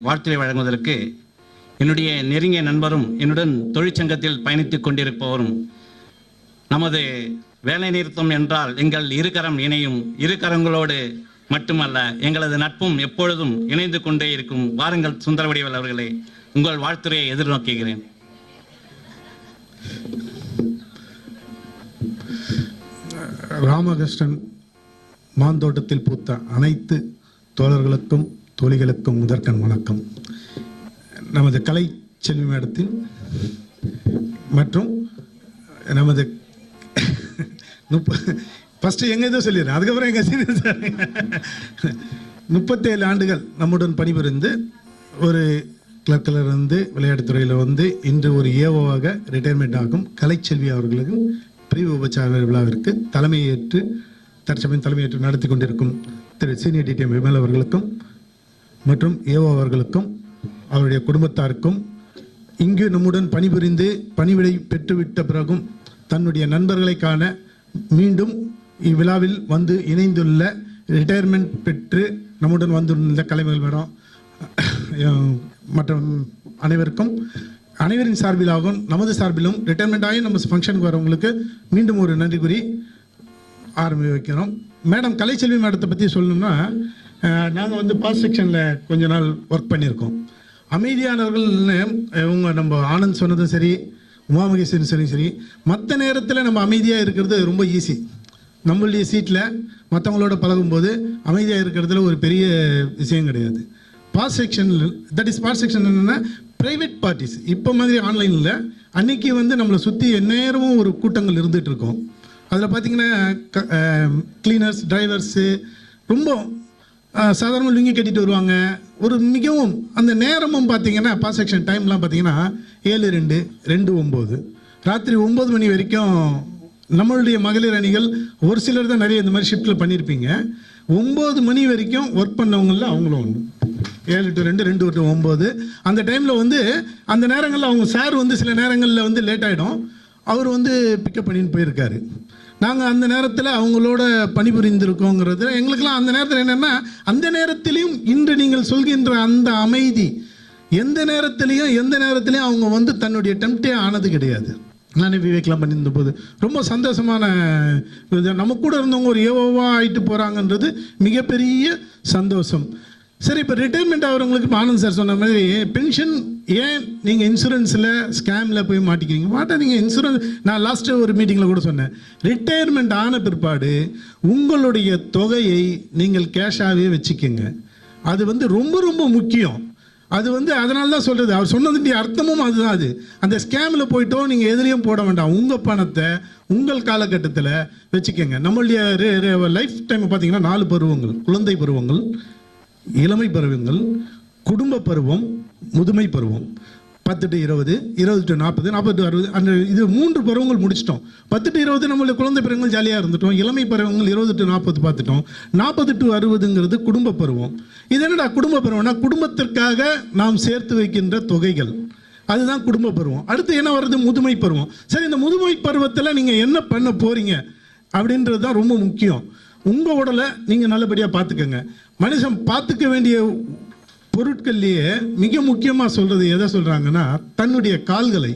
வாழ்த்துரை வழங்குவதற்கு என்னுடைய நெருங்கிய நண்பரும் என்னுடன் தொழிற்சங்கத்தில் பயணித்துக் கொண்டிருப்பவரும் நமது வேலை நிறுத்தம் என்றால் எங்கள் இருகரம் இணையும் இருகரங்களோடு மட்டுமல்ல எங்களது நட்பும் எப்பொழுதும் இணைந்து கொண்டே இருக்கும். வாருங்கள் சுந்தரவடிவல் அவர்களே உங்கள் வாழ்த்துறையை எதிர்நோக்குகிறேன். ராமகிருஷ்ணன் மாந்தோட்டத்தில் பூத்த அனைத்து தோழர்களுக்கும் தோழிகளுக்கும் முதற்கண் வணக்கம். நமது கலை செல்வி மேடத்தின் மற்றும் நமது முப்ப ஃபஸ்ட்டு எங்கள் இதை சொல்லிடுறேன். அதுக்கப்புறம் எங்கள் சீனியர் சார். முப்பத்தேழு ஆண்டுகள் நம்முடன் பணிபுரிந்து ஒரு கிளர்க்கில் இருந்து விளையாட்டுத்துறையில் வந்து இன்று ஒரு ஏஓவாக ரிட்டையர்மெண்ட் ஆகும். கலைச்செல்வி அவர்களுக்கு பிரிவு உபச்சார விழாவிற்கு தலைமையேற்று தற்சமயம் தலைமையேற்று நடத்தி கொண்டிருக்கும் திரு சீனியர் டிடிஎம் விமல் அவர்களுக்கும் மற்றும் ஏஓ அவர்களுக்கும் அவருடைய குடும்பத்தாருக்கும் இங்கு நம்முடன் பணிபுரிந்து பணிவிடை பெற்றுவிட்ட பிறகும் தன்னுடைய நண்பர்களை காண மீண்டும் இவ்விழாவில் வந்து இணைந்துள்ள ரிட்டையர்மெண்ட் பெற்று நம்முடன் வந்துள்ள கலைமகள் மேடம் மற்றும் அனைவருக்கும் அனைவரின் சார்பிலாகவும் நமது சார்பிலும் ரிட்டையர்மெண்ட் ஆகி நம்ம ஃபங்க்ஷனுக்கு வரவங்களுக்கு மீண்டும் ஒரு நன்றி கூறி ஆரம்பி வைக்கிறோம். மேடம் கலைச்செல்வி மேடத்தை பற்றி சொல்லணும்னா நாங்கள் வந்து பாஸ் செக்ஷனில் கொஞ்ச நாள் ஒர்க் பண்ணியிருக்கோம். அமைதியானவர்கள்னு இவங்க நம்ம ஆனந்த் சொன்னதும் சரி உமாமகேஸ்வரன் சரி சரி மற்ற நேரத்தில் நம்ம அமைதியாக இருக்கிறது ரொம்ப ஈஸி நம்மளுடைய சீட்டில் மற்றவங்களோட பழகும்போது அமைதியாக இருக்கிறதுல ஒரு பெரிய விஷயம் கிடையாது. பாஸ் செக்ஷனில் தட் இஸ் பாஸ் செக்ஷன் என்னென்னா ப்ரைவேட் பார்ட்டிஸ் இப்போ மாதிரி ஆன்லைனில் அன்னைக்கு வந்து நம்மளை சுற்றி எந்நேரமும் ஒரு கூட்டங்கள் இருந்துகிட்டு இருக்கோம். அதில் பார்த்தீங்கன்னா க்ளீனர்ஸ் டிரைவர்ஸு ரொம்ப சாதாரண லுங்கி கட்டிட்டு வருவாங்க. ஒரு மிகவும் அந்த நேரமும் பார்த்தீங்கன்னா பாஸ் செக்ஷன் டைம்லாம் பார்த்தீங்கன்னா ஏழு ரெண்டு ரெண்டு ஒம்பது. ராத்திரி ஒம்பது மணி வரைக்கும் நம்மளுடைய மகளிர் அணிகள் ஒரு சிலர் தான் நிறைய இந்த மாதிரி ஷிஃப்ட்டில் பண்ணியிருப்பீங்க ஒம்பது மணி வரைக்கும் ஒர்க் பண்ணவங்களில் அவங்களும் ஒன்று ஏழு டு ரெண்டு ரெண்டு டு ஒம்பது. அந்த டைமில் வந்து அந்த நேரங்களில் அவங்க சார் வந்து சில நேரங்களில் வந்து லேட் ஆகிடும் அவர் வந்து பிக்கப் பண்ணின்னு போயிருக்காரு. நாங்கள் அந்த நேரத்தில் அவங்களோட பணிபுரிந்திருக்கோங்கிறது எங்களுக்கெல்லாம் அந்த நேரத்தில் என்னென்னா அந்த நேரத்திலையும் இன்று நீங்கள் சொல்கின்ற அந்த அமைதி எந்த நேரத்திலையும் எந்த நேரத்திலையும் அவங்க வந்து தன்னுடைய டெம்ப்டே ஆனது கிடையாது. நானே விவேக்லாம் பண்ணியிருந்த போது ரொம்ப சந்தோஷமான இது. நம்ம கூட இருந்தவங்க ஒரு ஏவோவா ஆகிட்டு போகிறாங்கன்றது மிகப்பெரிய சந்தோஷம். சரி இப்போ ரிட்டைர்மெண்ட் ஆகிறவங்களுக்கு இப்போ ஆனந்த் சார் சொன்ன மாதிரி பென்ஷன் ஏன் நீங்கள் இன்சூரன்ஸில் ஸ்கேமில் போய் மாட்டிக்கிறீங்க? நீங்கள் இன்சூரன்ஸ் நான் லாஸ்ட்டு ஒரு மீட்டிங்கில் கூட சொன்னேன். ரிட்டையர்மெண்ட் ஆன பிற்பாடு உங்களுடைய தொகையை நீங்கள் கேஷாகவே வச்சுக்கோங்க. அது வந்து ரொம்ப ரொம்ப முக்கியம். அது வந்து அதனால தான் சொல்கிறது அவர் சொன்னதுடைய அர்த்தமும் அதுதான் அது. அந்த ஸ்கேமில் போயிட்டோம் நீங்கள் எதிரியும் போட வேண்டாம். உங்கள் பணத்தை உங்கள் காலகட்டத்தில் வச்சுக்கோங்க. நம்மளுடைய லைஃப் டைம் பார்த்தீங்கன்னா நாலு பருவங்கள். குழந்தை பருவங்கள் இளமை பருவங்கள் குடும்ப பருவம் முதுமை பருவம். பத்து டு இருபது இருபது டு நாற்பது நாற்பது டு அறுபது அந்த இது மூன்று பருவங்கள் முடிச்சிட்டோம். பத்து டு இருபது நம்மளுடைய குழந்தை பருவங்கள் ஜாலியாக இருந்துட்டோம். இளமை பருவங்கள் இருபது டு நாற்பது பார்த்துட்டோம். நாற்பது டு அறுபதுங்கிறது குடும்ப பருவம். இது என்னடா குடும்ப பருவம்னா குடும்பத்திற்காக நாம் சேர்த்து வைக்கின்ற தொகைகள். அதுதான் குடும்ப பருவம். அடுத்து என்ன வருது? முதுமை பருவம். சரி இந்த முதுமை பருவத்தில் நீங்கள் என்ன பண்ண போகிறீங்க அப்படின்றது தான் ரொம்ப முக்கியம். உங்கள் உடலை நீங்கள் நல்லபடியாக பார்த்துக்கோங்க. மனுஷன் பார்த்துக்க வேண்டிய பொருட்கள்லேயே மிக முக்கியமாக சொல்கிறது எதை சொல்கிறாங்கன்னா தன்னுடைய கால்களை.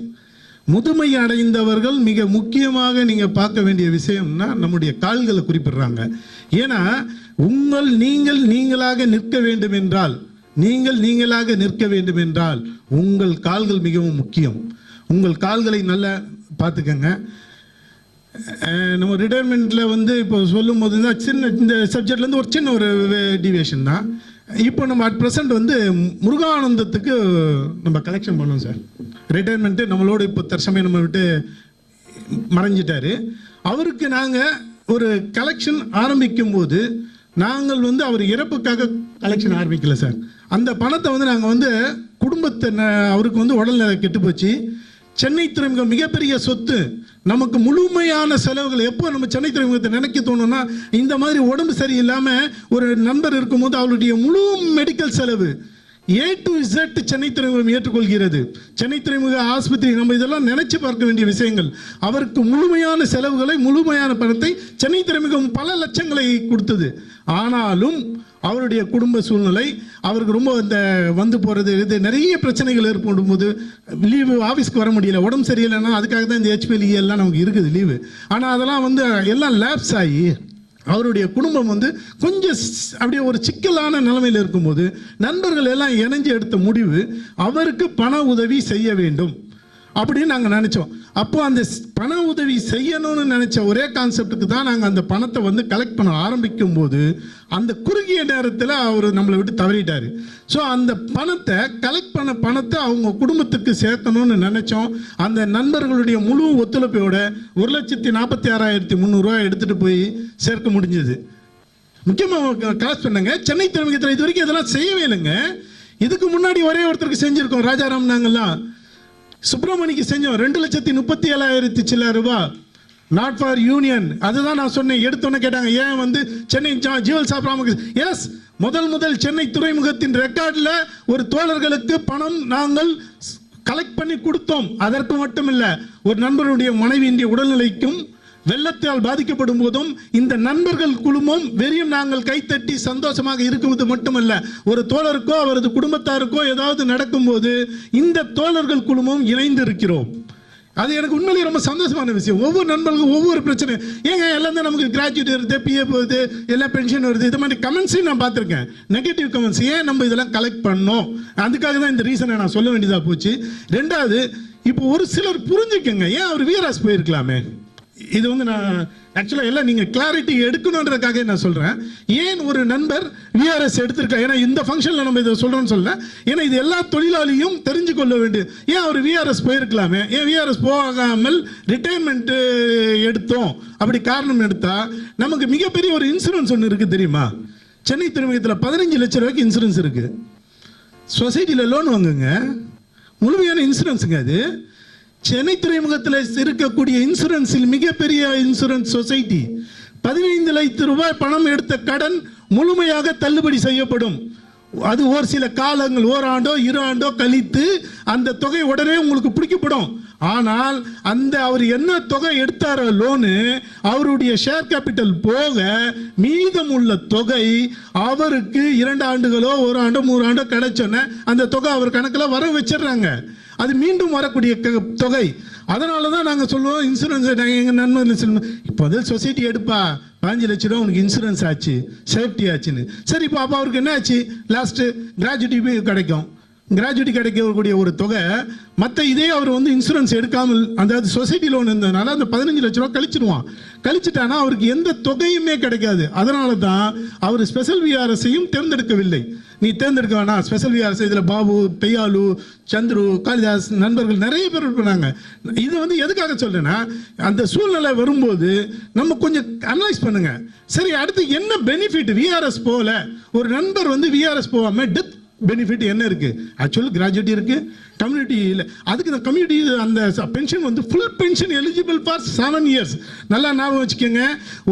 முதுமை அடைந்தவர்கள் மிக முக்கியமாக நீங்கள் பார்க்க வேண்டிய விஷயம்னா நம்முடைய கால்களை குறிப்பிடுறாங்க. ஏன்னா உங்கள் நீங்கள் நீங்களாக நிற்க வேண்டும் என்றால் நீங்கள் நீங்களாக நிற்க வேண்டும் என்றால் உங்கள் கால்கள் மிகவும் முக்கியம். உங்கள் கால்களை நல்லா பார்த்துக்கங்க. நம்ம ரிட்டையர்மெண்ட்டில் வந்து இப்போ சொல்லும் போது தான் சின்ன இந்த சப்ஜெக்ட்லேருந்து ஒரு சின்ன ஒரு டிவியேஷன் தான். இப்போ நம்ம அட் ப்ரெசென்ட் வந்து முருகானந்தத்துக்கு நம்ம கலெக்ஷன் பண்ணோம் சார். ரிட்டையர்மெண்ட்டு நம்மளோட இப்போ தற்சமயம் நம்ம விட்டு மறைஞ்சிட்டாரு. அவருக்கு நாங்கள் ஒரு கலெக்ஷன் ஆரம்பிக்கும் போது நாங்கள் வந்து அவர் இறப்புக்காக கலெக்ஷன் ஆரம்பிக்கல சார். அந்த பணத்தை வந்து நாங்கள் வந்து குடும்பத்தை ந- அவருக்கு வந்து உடல்நிலை கெட்டு போச்சு சென்னை துறைமுகம் மிகப்பெரிய சொத்து. நமக்கு முழுமையான செலவுகள் எப்போ நம்ம சென்னை துறைமுகத்தை நினைக்க தோணும்னா இந்த மாதிரி உடம்பு சரியில்லாமல் ஒரு நண்பர் இருக்கும்போது அவருடைய முழு மெடிக்கல் செலவு ஏ டு இசட் சென்னை துறைமுகம் ஏற்றுக்கொள்கிறது. சென்னை துறைமுக ஆஸ்பத்திரி நம்ம இதெல்லாம் நினைச்சு பார்க்க வேண்டிய விஷயங்கள். அவருக்கு முழுமையான செலவுகளை முழுமையான பணத்தை சென்னை துறைமுகம் பல லட்சங்களை கொடுத்தது. ஆனாலும் அவருடைய குடும்ப சூழ்நிலை அவருக்கு ரொம்ப இந்த வந்து போகிறது இது நிறைய பிரச்சனைகள் ஏற்படும் போது லீவு ஆஃபீஸ்க்கு வர முடியல உடம்பு சரியில்லைன்னா அதுக்காக தான் இந்த ஹெச்பிஎல் எல்லாம் நமக்கு இருக்குது லீவு. ஆனால் அதெல்லாம் வந்து எல்லாம் லேப்ஸ் ஆகி அவருடைய குடும்பம் வந்து கொஞ்சம் அப்படியே ஒரு சிக்கலான நிலைமையில் இருக்கும்போது நண்பர்கள் எல்லாம் இணைஞ்சு எடுத்த முடிவு அவருக்கு பண உதவி செய்ய வேண்டும் அப்படின்னு நாங்கள் நினச்சோம். அப்போ அந்த ஸ்- பண உதவி செய்யணும்னு நினச்ச ஒரே கான்செப்டுக்கு தான் நாங்கள் அந்த பணத்தை வந்து கலெக்ட் பண்ண ஆரம்பிக்கும் போது அந்த குறுகிய நேரத்தில் அவர் நம்மளை விட்டு தவறிட்டார். ஸோ அந்த பணத்தை கலெக்ட் பண்ண பணத்தை அவங்க குடும்பத்துக்கு சேர்க்கணும்னு நினச்சோம். அந்த நண்பர்களுடைய முழு ஒத்துழைப்போட ஒரு லட்சத்தி நாற்பத்தி ஆறாயிரத்தி முந்நூறுரூவா எடுத்துகிட்டு போய் சேர்க்க முடிஞ்சது. முக்கியமாக கிளாஸ் பண்ணுங்க. சென்னை துறைமுகத்தில் இது வரைக்கும் இதெல்லாம் செய்யவே இல்லைங்க. இதுக்கு முன்னாடி ஒரே ஒருத்தருக்கு செஞ்சுருக்கோம். ராஜாராம் நாங்கெல்லாம். சுப்பிரமணிக்கு செஞ்சோம். ரெண்டு லட்சத்தி முப்பத்தி ஏழாயிரத்தி சில ரூபாய் நாட் ஃபார் யூனியன் அதுதான் நான் சொன்னேன். எடுத்தோன்னு கேட்டாங்க ஏன் வந்து சென்னை ஜீவல் சாப்பிடாம எஸ் முதல் முதல் சென்னை துறைமுகத்தின் ரெக்கார்டில் ஒரு தோழர்களுக்கு பணம் நாங்கள் கலெக்ட் பண்ணி கொடுத்தோம். அதற்கு மட்டுமில்லை ஒரு நண்பருடைய மனைவியினுடைய உடல்நிலைக்கும் வெள்ளத்தால் பாதிக்கப்படும் போதும் இந்த நண்பர்கள் குழுமம் வெறியும் நாங்கள் கைத்தட்டி சந்தோஷமாக இருக்குவது மட்டுமல்ல. ஒரு தோழருக்கோ அவரது குடும்பத்தாருக்கோ ஏதாவது நடக்கும்போது இந்த தோழர்கள் குழுமம் இணைந்து இருக்கிறோம். அது எனக்கு உண்மையிலேயே ரொம்ப சந்தோஷமான விஷயம். ஒவ்வொரு நண்பர்களுக்கும் ஒவ்வொரு பிரச்சனை. ஏங்க எல்லாம் தான் நமக்கு கிராஜுவேட் வருது பிஎஃப் வருது எல்லாம் பென்ஷன் வருது. இது மாதிரி கமெண்ட்ஸையும் நான் பார்த்துருக்கேன். நெகட்டிவ் கமெண்ட்ஸ் ஏன் நம்ம இதெல்லாம் கலெக்ட் பண்ணோம்? அதுக்காக தான் இந்த ரீசனை நான் சொல்ல வேண்டியதாக போச்சு. ரெண்டாவது இப்போ ஒரு சிலர் புரிஞ்சுக்கங்க. ஏன் அவர் வீராஸ் போயிருக்கலாமே? இது வந்து நான் ஆக்சுவலாக எல்லாம் நீங்கள் கிளாரிட்டி எடுக்கணுன்றதுக்காக நான் சொல்கிறேன் ஏன் ஒரு நண்பர் விஆர்எஸ் எடுத்திருக்கா? ஏன்னா இந்த ஃபங்க்ஷனில் நம்ம இதை சொல்கிறோம்னு சொல்ல ஏன்னா இது எல்லா தொழிலாளியும் தெரிஞ்சு கொள்ள வேண்டியது. ஏன் அவர் விஆர்எஸ் போயிருக்கலாமே? ஏன் விஆர்எஸ் போகாமல் ரிட்டையர்மெண்ட்டு எடுத்தோம்? அப்படி காரணம் எடுத்தால் நமக்கு மிகப்பெரிய ஒரு இன்சூரன்ஸ் ஒன்று இருக்குது தெரியுமா? சென்னை துறைமுகத்தில் பதினஞ்சு லட்ச ரூபாய்க்கு இன்சூரன்ஸ் இருக்குது சொசைட்டியில் லோன் வாங்குங்க. முழுமையான இன்சூரன்ஸுங்க அது. சென்னை துறைமுகத்தில் இருக்கக்கூடிய இன்சூரன்ஸில் மிகப்பெரிய இன்சூரன்ஸ் சொசைட்டி பதினைந்து லட்சம் ரூபாய் பணம் எடுத்த கடன் முழுமையாக தள்ளுபடி செய்யப்படும். அது ஒரு சில காலங்கள் ஓராண்டோ இரு ஆண்டோ கழித்து அந்த தொகை உடனே உங்களுக்கு பிடிக்கப்படும். ஆனால் அந்த அவர் என்ன தொகை எடுத்தாரோ லோனு அவருடைய ஷேர் கேபிட்டல் போக மீதம் உள்ள தொகை அவருக்கு இரண்டு ஆண்டுகளோ ஒரு ஆண்டோ மூணு ஆண்டோ கிடைச்சோன்னே அந்த தொகை அவர் கணக்கில் வர வச்சிடுறாங்க. அது மீண்டும் வரக்கூடிய தொகை. அதனால தான் நாங்கள் சொல்லுவோம் இன்சூரன்ஸ் எங்கள் நண்பர்கள் சொல்லுவோம் இப்போ அதில் சொசைட்டி எடுப்பா. பாஞ்சு லட்ச ரூபா உனக்கு இன்சூரன்ஸ் ஆச்சு. சேஃப்டி ஆச்சுன்னு. சரி இப்போ அப்போ அவருக்கு என்ன ஆச்சு? லாஸ்ட்டு கிராஜுவிட்டி கிடைக்கும். கிராஜுவிட்டி கிடைக்கக்கூடிய ஒரு தொகை. மற்ற இதே அவர் வந்து இன்சூரன்ஸ் எடுக்காமல் அதாவது சொசைட்டி லோன் இருந்ததுனால அந்த பதினஞ்சு லட்ச ரூபா கழிச்சிடுவான் கழிச்சிட்டானா அவருக்கு எந்த தொகையுமே கிடைக்காது. அதனால தான் அவர் ஸ்பெஷல் விஆர்எஸையும் தேர்ந்தெடுக்கவில்லை. நீ தேர்ந்தெடுக்க வேணாம். ஸ்பெஷல் விஆர்எஸ் இதில் பாபு பெய்யாலு சந்துரு காளிதாஸ் நண்பர்கள் நிறைய பேர் இருப்பாங்க. இது வந்து எதுக்காக சொல்கிறேன்னா அந்த சூழ்நிலை வரும்போது நம்ம கொஞ்சம் அனலைஸ் பண்ணுங்கள் சரி அடுத்து என்ன பெனிஃபிட் விஆர்எஸ் போகல ஒரு நண்பர் வந்து விஆர்எஸ் போகாமல் டெத் பெனிஃபிட் என்ன இருக்குது ஆக்சுவல் கிராஜுவேட்டி இருக்குது கம்யூனிட்டி இல்லை. அதுக்கு இந்த கம்யூனிட்டி அந்த பென்ஷன் வந்து full pension eligible for seven years நல்லா ஞாபகம் வச்சுக்கோங்க.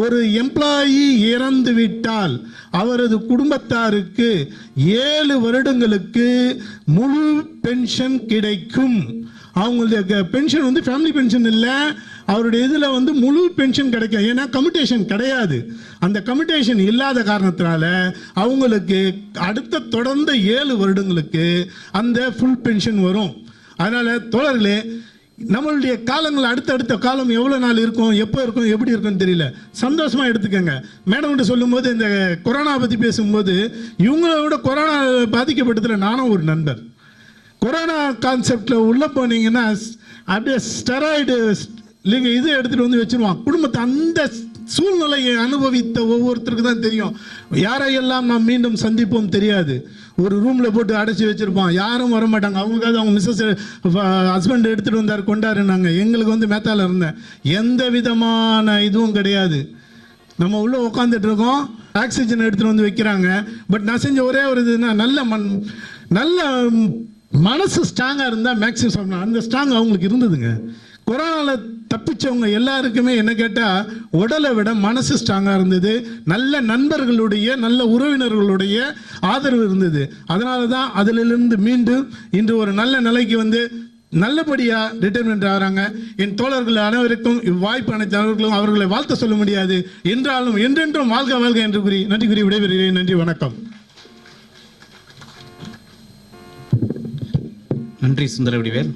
ஒரு எம்ப்ளாயி இறந்து விட்டால் அவரது குடும்பத்தாருக்கு ஏழு வருடங்களுக்கு முழு பென்ஷன் கிடைக்கும். அவங்களுடைய பென்ஷன் வந்து ஃபேமிலி பென்ஷன் இல்லை. அவருடைய இதில் வந்து முழு பென்ஷன் கிடைக்கும். ஏன்னா கமிட்டேஷன் கிடையாது. அந்த கமிட்டேஷன் இல்லாத காரணத்தினால அவங்களுக்கு அடுத்த தொடர்ந்த ஏழு வருடங்களுக்கு அந்த ஃபுல் பென்ஷன் வரும். அதனால் தோழர்களே நம்மளுடைய காலங்கள் அடுத்தடுத்த காலம் எவ்வளோ நாள் இருக்கும் எப்போ இருக்கும் எப்படி இருக்கும்னு தெரியல. சந்தோஷமாக எடுத்துக்கோங்க. மேடம்கிட்ட சொல்லும்போது இந்த கொரோனா பற்றி பேசும்போது இவங்கள விட கொரோனா பாதிக்கப்பட்டதில் நானும் ஒரு நண்பர். கொரோனா கான்செப்டில் உள்ளே போனீங்கன்னா அப்படியே ஸ்டெராய்டு இல்லைங்க இதை எடுத்துகிட்டு வந்து வச்சுருவான் குடும்பத்தை அந்த சூழ்நிலையை அனுபவித்த ஒவ்வொருத்தருக்கு தான் தெரியும். யாரையெல்லாம் நாம் மீண்டும் சந்திப்போம் தெரியாது. ஒரு ரூமில் போட்டு அடைச்சி வச்சுருப்போம். யாரும் வர மாட்டாங்க அவங்களுக்காவது அவங்க மிஸ்ஸஸ் ஹஸ்பண்ட் எடுத்துகிட்டு வந்தார் கொண்டாருனாங்க எங்களுக்கு வந்து மேத்தால இருந்தேன். எந்த விதமான இதுவும் கிடையாது. நம்ம உள்ள உட்காந்துட்டு இருக்கோம். ஆக்சிஜன் எடுத்துட்டு வந்து வைக்கிறாங்க. பட் நான் செஞ்ச ஒரே ஒரு இதுனா நல்ல மண் நல்ல மனசு ஸ்ட்ராங்காக இருந்தால் மேக்ஸிமம் சொல்லலாம் அந்த ஸ்ட்ராங் அவங்களுக்கு இருந்ததுங்க. கொரோனாவில் தப்பிச்சவங்க எல்லாருக்குமே என்ன கேட்டால் உடலை விட மனசு ஸ்ட்ராங்காக இருந்தது. நல்ல நண்பர்களுடைய நல்ல உறவினர்களுடைய ஆதரவு இருந்தது. அதனால தான் அதிலிருந்து மீண்டும் இன்று ஒரு நல்ல நிலைக்கு வந்து நல்லபடியாக ரிட்டைர்மெண்ட் ஆகிறாங்க. என் தோழர்கள் அனைவருக்கும் இவ்வாய்ப்பு அனைத்து அனைவருக்கும் அவர்களை வாழ்த்த சொல்ல முடியாது. என்றாலும் என்றென்றும் வாழ்க வாழ்க என்று கூறி நன்றி கூறி விடைபெறுகிறேன். நன்றி வணக்கம். நன்றி சுந்தரவடிவேல்.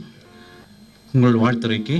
உங்கள் வாழ்த்துரைக்கு